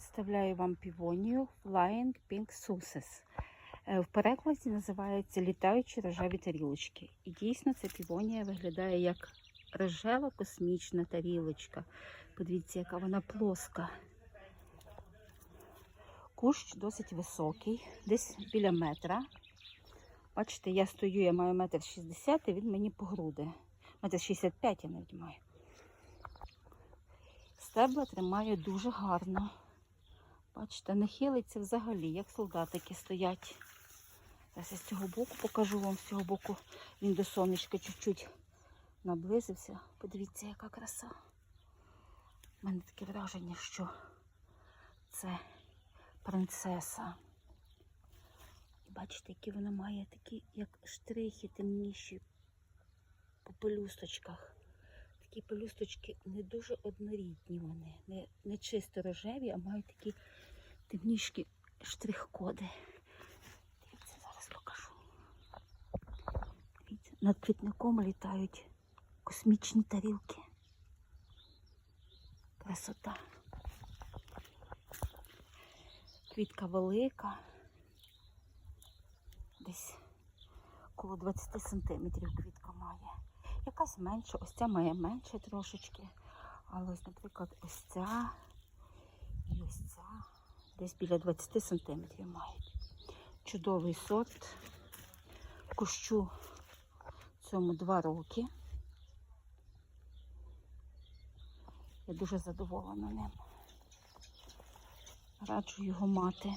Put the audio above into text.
представляю вам півонію Flying Pink Success. Е, В перекладі називається літаючі рожеві тарілочки. І дійсно ця півонія виглядає як рожева космічна тарілочка. Подивіться, яка вона плоска. Кущ досить високий, десь біля метра. Бачите, я стою, я маю метр шістдесят, і він мені по груди. Метр шістдесят п'ять я навіть маю. Стебла тримає дуже гарно. Бачите, не хилиться взагалі, як солдатики стоять. Зараз я з цього боку покажу вам з цього боку. Він до сонечка чуть-чуть наблизився. Подивіться, яка краса. У мене таке враження, що це принцеса. Бачите, які вона має такі, як штрихи темніші по пелюсточках. Такі пелюсточки не дуже однорідні вони, не, не чисто рожеві, а мають такі темніші штрих-коди. Дивіться, зараз покажу. Дивіться, над квітником літають космічні тарілки. Красота. Квітка велика. Десь коло 20 сантиметрів квітка має. Якась менша, ось ця має менше трошечки. Але ось, наприклад, ось ця і ось ця десь біля 20 сантиметрів мають. Чудовий сорт. Кущу цьому 2 роки. Я дуже задоволена ним. Раджу його мати.